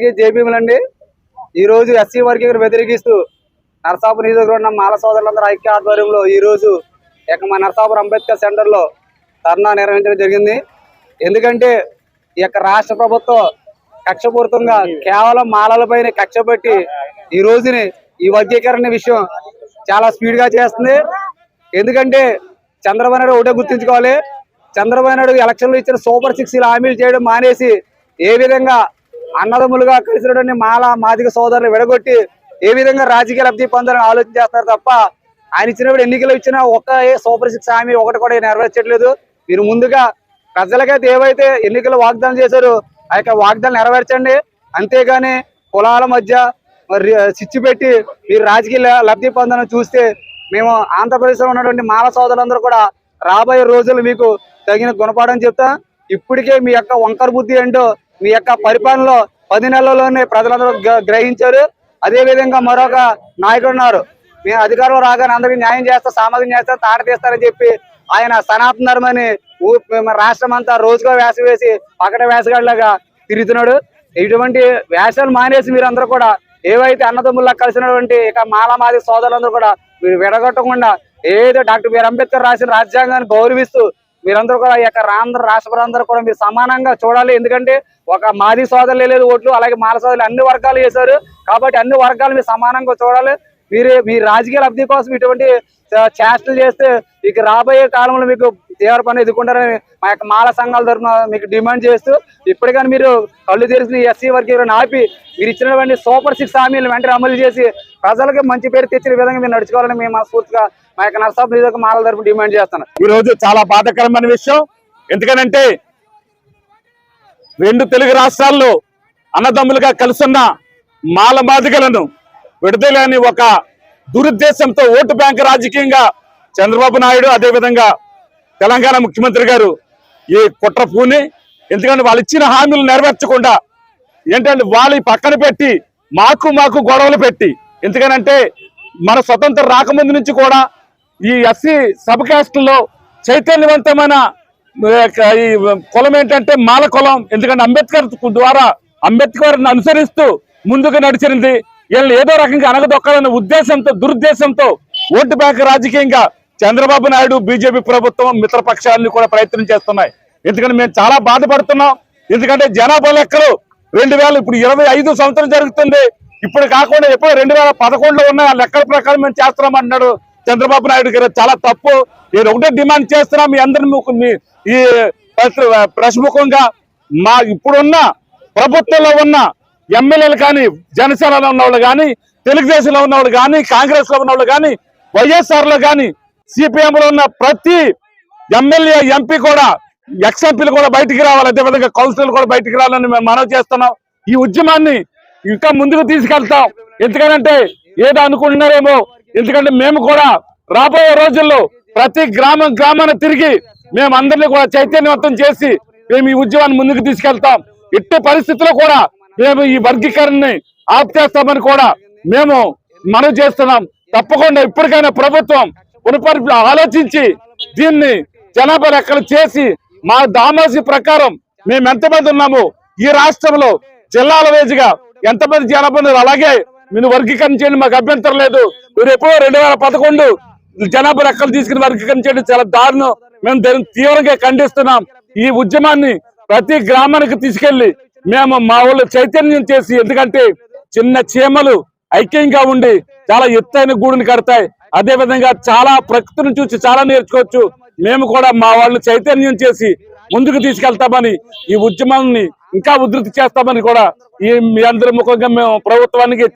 జేబీములండి ఈ రోజు ఎస్సీ వర్గీకరణ వ్యతిరేకిస్తూ నరసాపురం నియోజకవర్గం ఉన్న మాల సోదరులందరూ ఐక్య ఆధ్వర్యంలో ఈ రోజు ఇక మా నరసాపురం అంబేద్కర్ సెంటర్లో ధర్నా నిర్వహించడం జరిగింది. ఎందుకంటే ఈ యొక్క రాష్ట్ర ప్రభుత్వం కక్షపూరితంగా కేవలం మాలలపైన కక్ష పెట్టి ఈ రోజుని ఈ వర్గీకరణ విషయం చాలా స్పీడ్గా చేస్తుంది. ఎందుకంటే చంద్రబాబు నాయుడు ఒకటే గుర్తుంచుకోవాలి. చంద్రబాబు నాయుడు ఎలక్షన్లు ఇచ్చిన సూపర్ సిక్స్ హామీలు చేయడం మానేసి ఏ విధంగా అన్నదమ్ములుగా కలిసినటువంటి మాల మాదిక సోదరులు విడగొట్టి ఏ విధంగా రాజకీయ లబ్ధి పొందాలని ఆలోచన చేస్తారు తప్ప ఆయన ఇచ్చినప్పుడు ఎన్నికలు ఇచ్చిన ఒక్క సూపర్ సిక్స్ హామీ ఒకటి కూడా నెరవేర్చట్లేదు. మీరు ముందుగా ప్రజలకైతే ఏవైతే ఎన్నికలు వాగ్దానం చేశారో ఆ యొక్క వాగ్దానం నెరవేర్చండి. అంతేగాని కులాల మధ్య మరి చిచ్చు పెట్టి మీరు రాజకీయ లబ్ధి పొందాలని చూస్తే మేము ఆంధ్రప్రదేశ్లో ఉన్నటువంటి మాల సోదరులందరూ కూడా రాబోయే రోజులు మీకు తగిన గుణపాఠం చెప్తా. ఇప్పటికే మీ యొక్క వంకర బుద్ధి ఏంటో మీ యొక్క పరిపాలనలో పది నెలల్లోనే ప్రజలందరూ గ- గ్రహించారు. అదే విధంగా మరొక నాయకుడు ఉన్నారు. మేము అధికారంలో రాగానే అందరికీ న్యాయం చేస్తా సామాజిక న్యాయం తాట తీస్తారని చెప్పి ఆయన సనాతన ధర్మని ఊ- మన రాష్ట్రం అంతా రోజుగా వేస వేసి పకట వేసగాడిలాగా తిరుగుతున్నాడు. ఇటువంటి వేషాలు మానేసి మీరందరూ కూడా ఏవైతే అన్నదమ్ముల్లా కలిసినటువంటి ఇక మాలమాది సోదరులందరూ కూడా మీరు విడగొట్టకుండా ఏదో డాక్టర్ బిఆర్ అంబేద్కర్ రాసిన రాజ్యాంగాన్ని గౌరవిస్తూ మీరందరూ కూడా ఈ యొక్క ఆంధ్ర రాష్ట్ర ప్రజలందరూ కూడా మీరు సమానంగా చూడాలి. ఎందుకంటే ఒక మాది సోదరులు లేదు ఓట్లు అలాగే మాల సోదరులు అన్ని వర్గాలు చేశారు. కాబట్టి అన్ని వర్గాలు మీరు సమానంగా చూడాలి. మీరు మీ రాజకీయ లబ్ధి కోసం ఇటువంటి చేష్టలు చేస్తే మీకు రాబోయే కాలంలో మీకు తీవ్ర పని ఎదుర్కొంటారని మా యొక్క మాల సంఘాల తరఫున మీకు డిమాండ్ చేస్తూ ఇప్పటికైనా మీరు కళ్ళు తెరిచిన ఎస్సీ వర్గీకరణ ఆపి మీరు ఇచ్చినటువంటి సూపర్ సిక్స్ హామీలు వెంటనే అమలు చేసి ప్రజలకు మంచి పేరు తెచ్చిన విధంగా మీరు నడుచుకోవాలని మేము మనస్ఫూర్తిగా మా యొక్క నర్సాపు నియోజక మాల తరపు డిమాండ్ చేస్తున్నాం ఈ రోజు చాలా బాధాకరమైన విషయం. ఎందుకనంటే రెండు తెలుగు రాష్ట్రాల్లో అన్నదమ్ములుగా కలుసున్న మాల బాధికలను విడదలేని ఒక దురుద్దేశంతో ఓటు బ్యాంక్ రాజకీయంగా చంద్రబాబు నాయుడు అదేవిధంగా తెలంగాణ ముఖ్యమంత్రి గారు ఈ కుట్ర పూని. ఎందుకంటే వాళ్ళు ఇచ్చిన హామీలు నెరవేర్చకుండా ఏంటంటే వాళ్ళు ఈ పక్కన పెట్టి మాకు మాకు గొడవలు పెట్టి. ఎందుకనంటే మన స్వతంత్రం రాకముందు నుంచి కూడా ఈ ఎస్సీ సబ్ కాస్ట్లో చైతన్యవంతమైన ఈ కులం ఏంటంటే మాల కులం. ఎందుకంటే అంబేద్కర్ ద్వారా అంబేద్కర్ అనుసరిస్తూ ముందుకు నడిచింది వీళ్ళని ఏదో రకంగా అనగదొక్కాలనే ఉద్దేశంతో దురుద్దేశంతో ఓటు బ్యాంక్ రాజకీయంగా చంద్రబాబు నాయుడు బీజేపీ ప్రభుత్వం మిత్రపక్షాలని కూడా ప్రయత్నం చేస్తున్నాయి. ఎందుకంటే మేము చాలా బాధపడుతున్నాం. ఎందుకంటే జనాభా లెక్కలు రెండు వేల ఇప్పుడు ఇరవై ఐదు సంవత్సరం జరుగుతుంది. ఇప్పుడు కాకుండా ఎప్పుడు రెండు వేల పదకొండులో ఉన్న లెక్కల ప్రకారం మేము చేస్తున్నాం అంటున్నాడు చంద్రబాబు నాయుడు గారు చాలా తప్పు. నేను ఒకటే డిమాండ్ చేస్తున్నా మీ అందరి మీ ఈ ప్రశ్ముఖంగా మా ఇప్పుడున్న ప్రభుత్వంలో ఉన్న ఎమ్మెల్యేలు కానీ జనసేనలో ఉన్న వాళ్ళు కానీ తెలుగుదేశంలో ఉన్న వాళ్ళు కానీ కాంగ్రెస్లో ఉన్న వాళ్ళు కానీ వైఎస్ఆర్లో కానీ సిపిఎం లో ఉన్న ప్రతి ఎమ్మెల్యే ఎంపీ కూడా ఎక్స్ ఎంపీలు కూడా బయటికి రావాలి. అదేవిధంగా కౌన్సిలర్లు కూడా బయటికి రావాలని మేము మనవి చేస్తున్నాం. ఈ ఉద్యమాన్ని ఇంకా ముందుకు తీసుకెళ్తాం. ఎందుకనంటే ఏదో అనుకుంటున్నారేమో ఎందుకంటే మేము కూడా రాబోయే రోజుల్లో ప్రతి గ్రామం గ్రామాన్ని తిరిగి మేము అందరినీ కూడా చైతన్యవంతం చేసి మేము ఈ ఉద్యమాన్ని ముందుకు తీసుకెళ్తాం. ఎట్టి పరిస్థితుల్లో కూడా మేము ఈ వర్గీకరణని ఆపుచేస్తామని కూడా మేము మనవి చేస్తున్నాం. తప్పకుండా ఇప్పటికైనా ప్రభుత్వం పునపరి ఆలోచించి దీన్ని జనాభా లెక్కలు చేసి మా దామాసి ప్రకారం మేము ఎంతమంది ఉన్నాము ఈ రాష్ట్రంలో జిల్లాల వేదిగా ఎంతమంది జనాభా అలాగే మీరు వర్గీకరణ చేయండి మాకు అభ్యంతరం లేదు. ఎప్పుడో రెండు వేల పదకొండు జనాభా లెక్కలు తీసుకుని వర్గీకరించడం చాలా దారుణం. మేము దాన్ని తీవ్రంగా ఖండిస్తున్నాం. ఈ ఉద్యమాన్ని ప్రతి గ్రామానికి తీసుకెళ్ళి మేము మా వాళ్ళు చైతన్యం చేసి ఎందుకంటే చిన్న చీమలు ఐక్యంగా ఉండి చాలా ఎత్తైన గూడుని కడతాయి. అదే విధంగా చాలా ప్రకృతిని చూసి చాలా నేర్చుకోవచ్చు. మేము కూడా మా వాళ్ళు చైతన్యం చేసి ముందుకు తీసుకెళ్తామని ఈ ఉద్యమాన్ని ఇంకా ఉధృతి చేస్తామని కూడా ఈ మీ అందరి ముఖంగా మేము ప్రభుత్వానికి